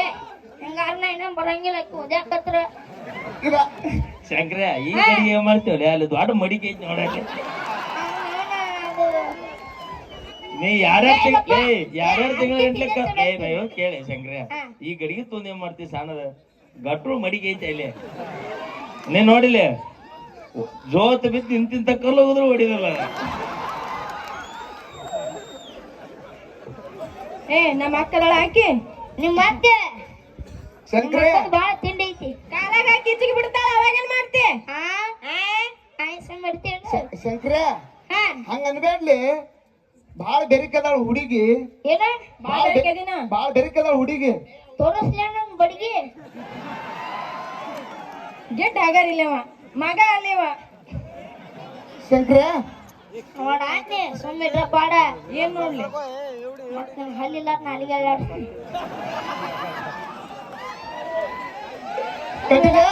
ಏ ಹಿಂಗಾರ ನಾ ಇನ್ನೂ ಬರಂಗಿಲ್ಲ ಓದ್ಯಾಕತ್ರ ಇಲ್ಲ ಶಂಕರ ಈ ಕಡೆ ಏನ್ ಮಾಡ್ತೇವಲ್ಲ ಅಲ್ಲಿ ದೊಡ್ಡ ಮಡಿಕೆ ಐತಿ ನೋಡಕ್ಕೆ. ನೀ ಯಾರ್ಯಾರ ತಿಂಗಳ ಯಾರ್ಯಾರ ತಿಂಗಳ ಗಂಟ್ಲೆಕ್ಕ ಏ ನಾ ಕೇಳಿ ಶಂಕರ. ಈ ಗಡಿಗೆ ತೊಂದ್ ಏನ್ ಮಾಡ್ತೀವಿ ಸಣ್ಣದ ಗಟ್ರು ಮಡಿಕೆ ಐತೆ ಇಲ್ಲಿ ನೀ ನೋಡಿಲ್ಲ? ಜೋತ್ ಬಿದ್ದು ಇಂತಿಂತ ಕಲ್ಲು ಹೋದ್ರು ಹೊಡಿದಲ್ಲ. ಏ ನಮ್ಮ ಅಕ್ಕದಳ ಹಾಕಿ. ನಿಮ್ಮ ಅತ್ತೆ? ಶಂಕ್ರೆ. ಬಾಳ ತಿಂಡಿ ಐತಿ. ಕಾಲಾಗ ಹಾಕಿ ಬಿಡ್ತಾಳ ಅವಾಗ ಅವಾಗೇನ್ ಮಾಡ್ತಿ. ಹಾ. ಆಯ್ಸ ಮಾಡ್ತೇನೆ ಶಂಕ್ರೆ ಹಾ. ಹಂಗ ಅನ್ಬೇಡ್ಲಿ ಬಾಳ ಬೆರಿಕದಾಳ ಹುಡುಗಿ. ಏನ? ಬಾಳ ಬೆರಿಕದಿನ. ದಿನ ಬಾಳ ಬೆರಿಕದಾಳ ಹುಡುಗಿ. ತೋರಿಸ್ಲ ನಮ್ ಬಡಿಗೆ? ಗೆಡ್ ಆಗಾರಿಲ್ಲವ ಮಗ ಅಲ್ಲಿವ. ಶಂಕ್ರೆ. ನೋಡಾನೆ ಸುಮ್ಮನೆ ಪಾಡ. ಏನ್ ನೋಡ್ಲಿ ಮತ್ ನಂಗ್ ಹಲ್ಲಿಲ್ಲ ನಾಲಿಗೆ ಅಲ್ಲಾಡ್ತೀನಿ ಕಟ್ಟಿಲೆ